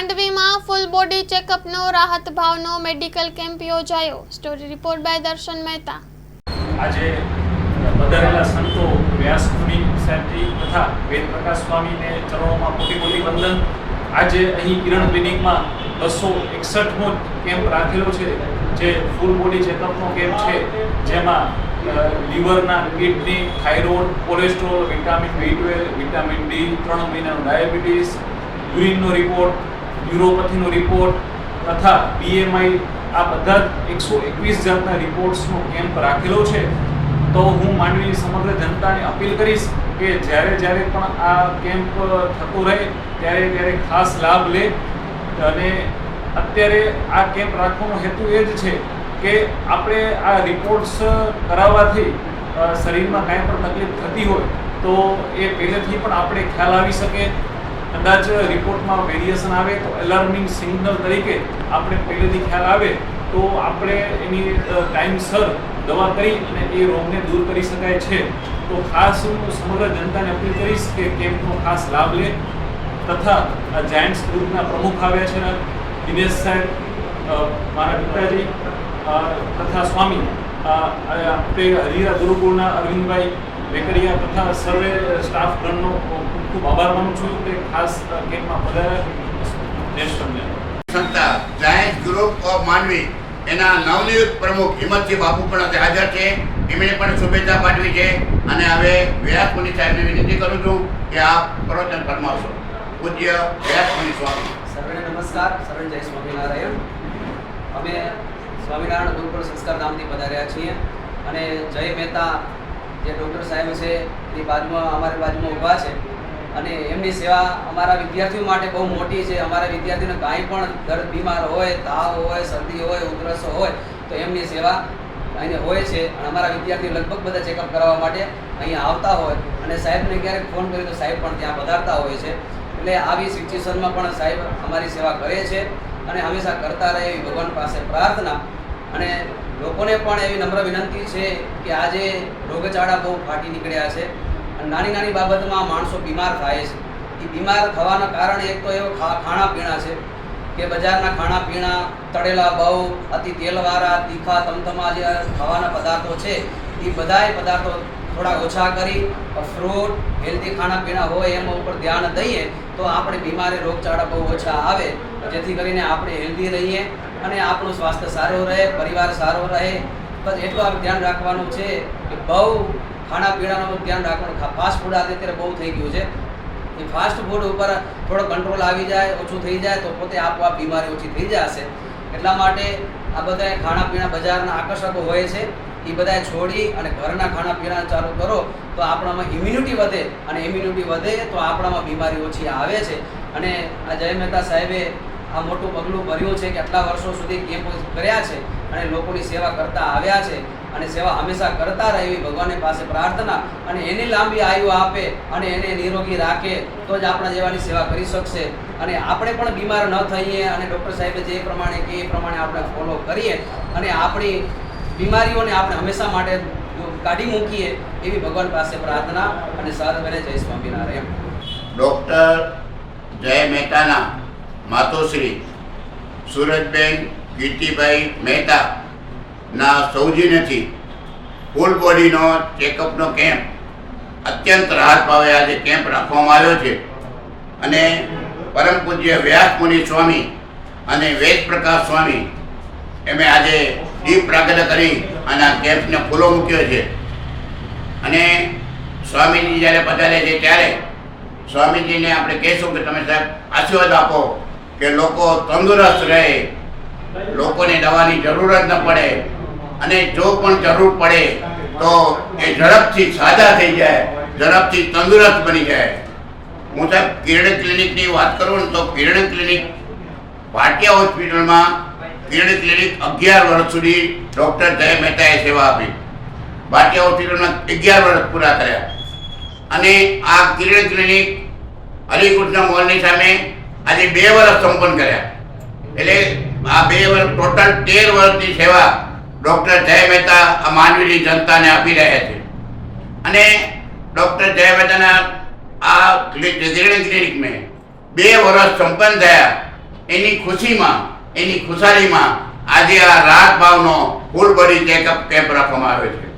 માંડવીમાં full body ચેકઅપનો રાહત ભાવનો મેડિકલ કેમ્પ યોજાયો. Story report by Darshan Mehta. આજે પધારેલા સંતો વ્યાસ મુનિ સાહેબજી તથા વેદ પ્રકાશ સ્વામીને ચરણોમાં કોટી કોટી વંદન. આજે અહીં કિરણ ક્લિનિકમાં બસો એકસઠમો કેમ્પ રાખેલો છે, જે ફૂલ બોડી ચેકઅપનો કેમ્પ છે. જેમાં લીવરના kidney, thyroid, cholesterol, vitamin B twelve, vitamin D, ત્રણ મહિનાનું ડાયાબિટીસ, યુરિનનો રિપોર્ટ ન્યુરોપથીનો રિપોર્ટ તથા બીએમઆઈ આ બધા એકસો એકવીસ જાતના રિપોર્ટ્સનો કેમ્પ રાખેલો છે. તો હું માંડવીની સમગ્ર જનતાને અપીલ કરીશ કે જ્યારે જ્યારે પણ આ કેમ્પ થતો રહે, ત્યારે ત્યારે ખાસ લાભ લે. અને અત્યારે આ કેમ્પ રાખવાનો હેતુ એ જ છે કે આપણે આ રિપોર્ટ્સ કરાવવાથી શરીરમાં કાંઈ પણ તકલીફ થતી હોય, તો એ પહેલેથી પણ આપણે ખ્યાલ આવી શકે. કદાચ રિપોર્ટમાં વેરિએશન આવે તો એલાર્મિંગ સિગ્નલ તરીકે આપણે પહેલેથી ખ્યાલ આવે તો આપણે એની ટાઈમસર દવા કરી અને એ રોગને દૂર કરી શકાય છે. તો ખાસ હું સમગ્ર જનતાને અપીલ કરીશ કે કેમ્પનો ખાસ લાભ લે તથા આ જાયન્ટ્સ ગ્રુપના પ્રમુખ આવ્યા છે દિનેશ સાહેબ મારા પિતાજી તથા સ્વામી આપણે હરિરા ગુરુકુળના અરવિંદભાઈ વેકરિયા તથા સર્વે સ્ટાફ ગણનો ખૂબ ખૂબ આભાર માનું છું કે ખાસ કેમ્પમાં પધાર્યા જય શ્રી સંસ્થા જાયન્ટ ગ્રુપ ઓફ માંડવી એના નવનિયુક્ત પ્રમુખ હિંમતજી બાપુ પણ આજે હાજર છે. એમણે પણ શુભેચ્છા પાઠવી છે. અને હવે વ્યાસ મુનિ સાહેબને વિનંતી કરું છું કે આપ પ્રવચન ફરમાવશો. પૂજ્ય વ્યાસ મુનિ સ્વામી. સર્વે નમસ્કાર. સર્વે જય સ્વામિનારાયણ. અમે સ્વામિનારાયણ ગુરુકુળ સંસ્કાર ધામથી પધાર્યા છીએ. અને જય મહેતા જે ડૉક્ટર સાહેબ છે, એ બાજુમાં, અમારી બાજુમાં ઊભા છે. અને એમની સેવા અમારા વિદ્યાર્થીઓ માટે બહુ મોટી છે. અમારા વિદ્યાર્થીને કાંઈ પણ દર્દ, બીમાર હોય, તાવ હોય, શરદી હોય, ઉધરસ હોય, તો એમની સેવા અહીં હોય છે. અને અમારા વિદ્યાર્થીઓ લગભગ બધા ચેકઅપ કરાવવા માટે અહીંયા આવતા હોય. અને સાહેબને ક્યારેક ફોન કર્યો તો સાહેબ પણ ત્યાં પધારતા હોય છે. એટલે આવી સિચ્યુએશનમાં પણ સાહેબ અમારી સેવા કરે છે. અને હંમેશા કરતા રહે એવી ભગવાન પાસે પ્રાર્થના. અને લોકોને પણ એવી નમ્ર વિનંતી છે કે આજે રોગચાળા બહુ ફાટી નીકળ્યા છે અને નાની નાની બાબતમાં માણસો બીમાર થાય છે. એ બીમાર થવાના કારણ એક તો એવો ખાણા પીણા છે કે બજારના ખાણા પીણા તળેલા બહુ, અતિ તેલવાળા, તીખા, તમતમા જે ખાવાના પદાર્થો છે, એ બધાય પદાર્થો થોડા ઓછા કરી ફ્રૂટ હેલ્ધી ખાણા પીણા હોય એમાં ઉપર ધ્યાન દઈએ તો આપણે બીમારી રોગચાળા બહુ ઓછા આવે, જેથી કરીને આપણે હેલ્ધી રહીએ અને આપણું સ્વાસ્થ્ય સારું રહે, પરિવાર સારો રહે. બસ એટલું આપણે ધ્યાન રાખવાનું છે કે બહુ ખાણા પીણાનું ધ્યાન રાખવાનું. ફાસ્ટ ફૂડ આજે અત્યારે બહુ થઈ ગયું છે. એ ફાસ્ટ ફૂડ ઉપર થોડો કંટ્રોલ આવી જાય, ઓછું થઈ જાય, તો પોતે આપોઆપ બીમારી ઓછી થઈ જશે. એટલા માટે આ બધા ખાણા પીણા બજારના આકર્ષકો હોય છે. એ બધા છોડી અને ઘરના ખાણા પીણા ચાલુ કરો, તો આપણામાં ઇમ્યુનિટી વધે. અને ઇમ્યુનિટી વધે તો આપણામાં બીમારી ઓછી આવે છે. અને આ જય મહેતા સાહેબે આ મોટું પગલું ભર્યું છે કે વર્ષો સુધી કેમ્પ કર્યા છે અને લોકોની સેવા કરતા આવ્યા છે અને સેવા હંમેશા કરતા રહે ભગવાનની પાસે પ્રાર્થના અને એની લાંબી આયુ આપે અને એને નિરોગી રાખે, તો જ આપણા જેવાની સેવા કરી શકશે. અને આપણે પણ બીમાર ન થઈએ અને ડૉક્ટર સાહેબે જે પ્રમાણે કે એ પ્રમાણે આપણે ફોલો કરીએ અને આપણી બીમારીઓને આપણે હંમેશા માટે કાઢી મૂકીએ એવી ભગવાન પાસે પ્રાર્થના અને સર્વને જય સ્વામિનારાયણ. ડૉક્ટર જય મહેતાના માતોશ્રી, સુરજબેન, કીર્તિભાઈ મહેતા ના સૌજન્યથી ફૂલ બોડીનો ચેકઅપનો કેમ્પ અત્યંત રાહત ભાવે આજે કેમ્પ રાખવામાં આવ્યો છે. અને પરમ પૂજ્ય વ્યાસ મુનિ સ્વામી અને વેદ પ્રકાશ સ્વામી એમે આજે દીપ પ્રાગટ્ય કરી અને આ કેમ્પને ખુલ્લો મૂક્યો છે. અને સ્વામીજી જ્યારે પધારે છે ત્યારે સ્વામીજીને આપણે કહેશું કે તમે સાહેબ આશીર્વાદ આપો. કે લોકો તંદુરસ્ત રહે. લોકોને દવાની જરૂર જ ન પડે. અને જો પણ જરૂર પડે, તો એ ઝડપથી સાજા થઈ જાય, ઝડપથી તંદુરસ્ત બની જાય. હું સાહેબ કિરણ ક્લિનિકની વાત કરું ને તો કિરણ ક્લિનિક ભાટિયા હોસ્પિટલમાં કિરણ ક્લિનિક અગિયાર વર્ષ સુધી ડૉક્ટર જય મહેતાએ સેવા આપી. ભાટિયા હોસ્પિટલમાં અગિયાર વર્ષ પૂરા કર્યા. અને આ કિરણ ક્લિનિક હરિકૃષ્ણ મોલની સામે આજે બે વર્ષ સંપન્ન કર્યા. એટલે આ બે વર્ષ ટોટલ તેર વર્ષની સેવા ડૉક્ટર જય મહેતા આ માનવીની જનતાને આપી રહ્યા છે. અને ડૉક્ટર જય મહેતાના આ ક્લિનિક ક્લિનિક મેં બે વર્ષ સંપન્ન થયા. એની ખુશીમાં, એની ખુશાલીમાં આજે આ રાત ભાવનો ફૂલ બોડી ચેકઅપ કેમ્પ રાખવામાં આવ્યો છે.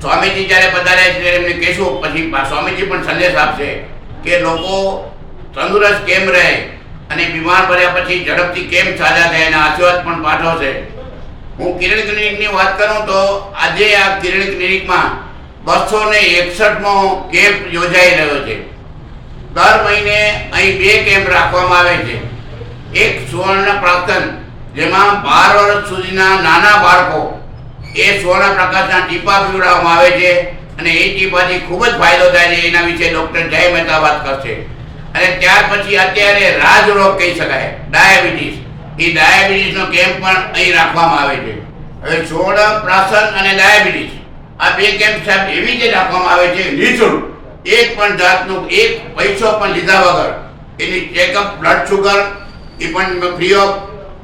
સ્વામીજી જ્યારે પધાર્યા છે એમને કહેશું, પછી સ્વામીજી પણ સંદેશ આપશે કે લોકો તંદુરસ્ત કેમ રહે? અને બીમાર પડ્યા પછી ઝડપથી કેમ સાજા થાય? એના આશીર્વાદ પણ પાઠવશે હું કિરણ ક્લિનિકની વાત કરું તો આજે આ કિરણ ક્લિનિકમાં બસો ને એકસઠમો કેમ્પ યોજાઈ રહ્યો છે. દર મહિને અહીં બે કેમ્પ રાખવામાં આવે છે. એક સુવર્ણ પ્રાર્થન જેમાં બાર વર્ષ સુધીના નાના બાળકો એ સુવર્ણ પ્રકાશના ટીપા પીવડાવવામાં આવે છે. અને એ ટીપાથી ખૂબ જ ફાયદો થાય છે. એના વિશે ડૉક્ટર જય મહેતા વાત કરશે. અને ત્યાર પછી અત્યારે રાજરોગ કહી શકાય, ડાયાબિટીસ. એ ડાયાબિટીસનો કેમ્પ પણ અહીં રાખવામાં આવે છે. હવે સુવર્ણ પ્રાસન અને ડાયાબિટીસ, આ બે કેમ્પ સાહેબ એવી રીતે રાખવામાં આવે છે નિઃશુલ્ક એક પણ જાતનું, એક પૈસો પણ લીધા વગર. એની ચેકઅપ બ્લડ શુગર એ પણ ફ્રી ઓફ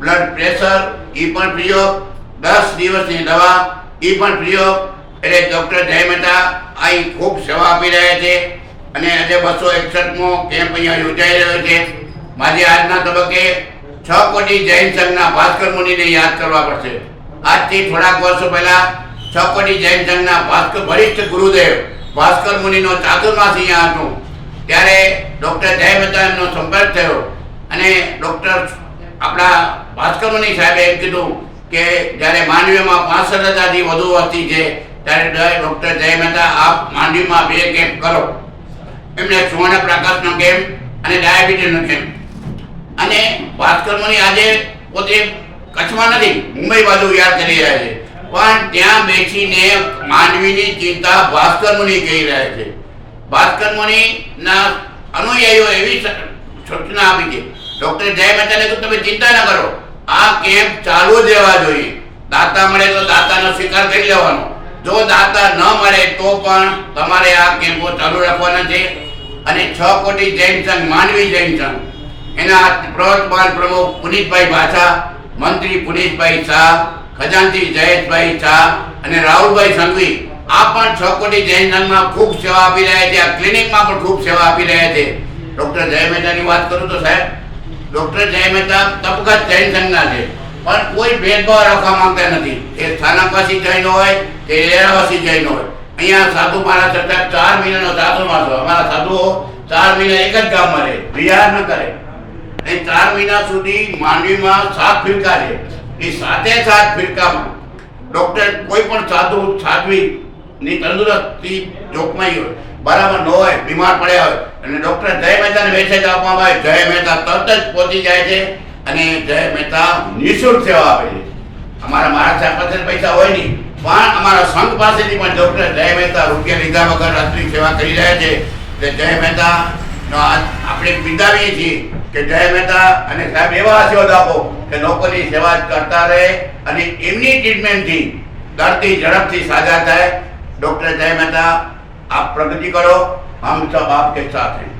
બ્લડ પ્રેશર એ પણ ફ્રી ઓફ દસ દિવસની દવા, એ પણ ફ્રી ઓફ એટલે ડૉક્ટર જય મહેતા અહીં ખૂબ સેવા આપી રહ્યા છે. અને આજે બસો એકસઠમો કેમ્પ અહીંયા યોજાઈ રહ્યો છે. મારી આજના તબક્કે છ કોટી જૈન સંઘના ભાસ્કર મુનિને યાદ કરવા પડશે. આજથી થોડાક વર્ષો પહેલા છ કોટી જૈન સંઘના ભાસ્કર વરિષ્ઠ ગુરુદેવ ભાસ્કર મુનિનો ચાતુર્માસ અહીંયા હતું. ત્યારે ડૉક્ટર જય મહેતા એમનો સંપર્ક થયો અને ડૉક્ટર આપણા ભાસ્કર મુનિ સાહેબે એમ કીધું કે જ્યારે માંડવીમાં પાંસઠ હજારથી વધુ વસ્તી છે, ત્યારે ડૉક્ટર જય મહેતા આપ માંડવીમાં બે કેમ્પ કરો. એમને સુવર્ણ પ્રકાશનો કેમ્પ અને ડાયાબિટીસનો કેમ્પ અને ભાસ્કર મુનિ આજે પોતે કચ્છમાં નથી, મુંબઈ બાજુ યાદ કરી રહ્યા છે. પણ ત્યાં બેસીને માનવીની ચિંતા ભાસ્કર મુનિ કહી રહ્યા છે. ભાસ્કર મુનિના અનુયાયીઓ એવી સૂચના આપી છે. ડૉક્ટર જય મહેતાને કહ્યું, તમે ચિંતા ન કરો. આ કેમ્પ ચાલુ જ રહેવા જોઈએ. દાતા મળે તો દાતાનો સ્વીકાર કરી લેવાનો. જો દાતા ન મળે તો પણ તમારે આ કેમ્પો ચાલુ રાખવાના છે. અને છ કોટી જૈન સંઘ, માનવી જૈન સંઘ. એના પ્રવર્તમાન પ્રમુખ પુનિતભાઈ ભાષા મંત્રી પુનિતભાઈ શાહ ખજાનજી જયેશભાઈ શાહ અને રાહુલભાઈ સંઘવી, આ પણ છ કોટી જૈન સંઘમાં ખૂબ સેવા આપી રહ્યા છે. આ ક્લિનિકમાં પણ ખૂબ સેવા આપી રહ્યા છે. ડૉક્ટર જય મહેતાની વાત કરું તો સાહેબ, ડૉક્ટર જય મહેતા તબકત જૈન સંઘના છે. પણ કોઈ ભેદભાવ રાખવા માંગતા નથી. એ સ્થાનકવાસી જૈન હોય કે એરાવાસી જૈન હોય. અહીંયા સાધુ મારા થતા ચાર મહિનાનો ચાતુર્માસ અમારા સાધુઓ ચાર મહિના એક જ ગામમાં રહે, વિહાર ન કરે. એ ચાર મહિના સુધી માંડવીમાં સાત ફિરકા છે એ સાતે સાત ફિરકામાં ડૉક્ટર કોઈ પણ સાધુ સાધ્વી ની તંદુરસ્તી જોખમાઈ હોય, બરાબર ન હોય, બીમાર પડ્યા હોય, અને ડૉક્ટર જય મહેતાને મેસેજ આપવામાં આવે, જય મહેતા તરત જ પહોંચી જાય છે અને જય મહેતા નિઃશુલ્ક સેવા આપે છે. અમારા મહારાજ પાસે પૈસા હોય નહીં. પણ અમારા સંઘ પાસેથી પણ ડૉક્ટર જય મહેતા રૂપિયા લીધા વગર રાત્રિ સેવા કરી રહ્યા છે. એટલે જય મહેતા આપણે બિંદાવીએ છીએ કે જય મહેતા અને સાહેબ એવા આશીર્વાદ આપો કે લોકોની સેવા કરતા રહે અને એમની ટ્રીટમેન્ટથી દર્દી ઝડપથી સાજા થાય. ડૉક્ટર જય મહેતા, આપ પ્રગતિ કરો. હમ સબ આપકે સાથ हैं